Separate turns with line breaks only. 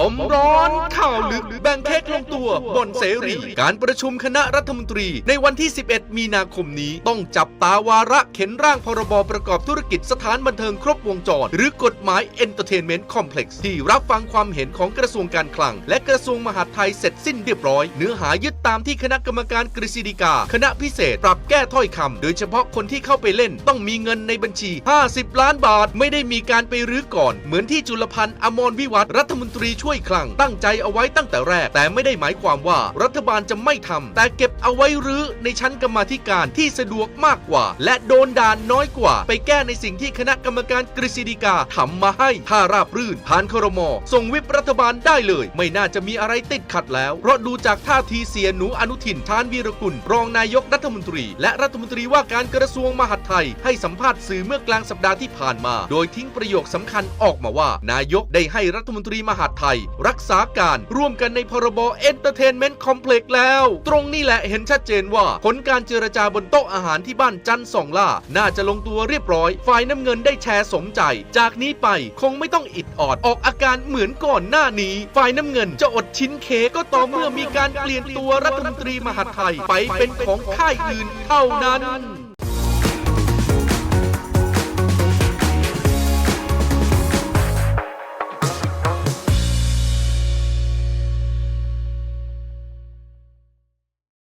ปมร้อนข่าวลึกแบ่งเค้กลงตัวบนเสรี การประชุมคณะรัฐมนตรี ในวันที่ 11 มีนาคมนี้ ต้องจับตาวาระเข็นร่างพรบประกอบธุรกิจสถานบันเทิงครบวงจร หรือกฎหมาย Entertainment Complex ที่รับฟังความเห็นของกระทรวงการคลัง และกระทรวงมหาดไทยเสร็จสิ้นเรียบร้อย เนื้อหายึดตามที่คณะกรรมการกฤษฎีกา คณะพิเศษปรับแก้ถ้อยคำโดยเฉพาะคนที่เข้าไปเล่น ต้องมีเงินในบัญชี 50 ล้านบาท ไม่ได้มีการไปรื้อก่อน เหมือนที่จุลพันธ์อมรวิวัฒรัฐมนตรีช่วยคลัง ตั้งใจเอาไว้ตั้งแต่แรก แต่ไม่ได้หมายความว่ารัฐบาลจะไม่ทำแต่เก็บเอาไว้รื้อในชั้นกรรมาธิการที่สะดวกมากกว่า และโดนด่านน้อยกว่า ไปแก้ในสิ่งที่คณะกรรมการกฤษฎีกาทำมาให้ถ้าราบรื่น ผ่านครมส่งวิปรัฐบาลได้เลย ไม่น่าจะมีอะไรติดขัดแล้ว เพราะดูจากท่าทีเสียหนูอนุทินชาญวีรกุล รองนายกรัฐมนตรี และรัฐมนตรีว่าการกระทรวงมหาดไทย ให้สัมภาษณ์สื่อเมื่อกลางสัปดาห์ที่ผ่านมา โดยทิ้งประโยคสำคัญออกมาว่า นายกได้ให้รัฐมนตรีมหาดไทยรักษาการร่วมกันในพรบ Entertainment Complex แล้ว ตรงนี้แหละเห็นชัดเจนว่า ผลการเจรจาบนโต๊ะอาหารที่บ้านจันสองล่า น่าจะลงตัวเรียบร้อย ฝ่ายน้ำเงินได้แชร์สมใจ จากนี้ไปคงไม่ต้องอิดออดออกอาการเหมือนก่อนหน้านี้ ฝ่ายน้ำเงินจะอดชิ้นเค้กก็ต่อเมื่อมีการเปลี่ยนตัวรัฐมนตรีมหาดไทยไปเป็นของค่ายอื่นเท่านั้น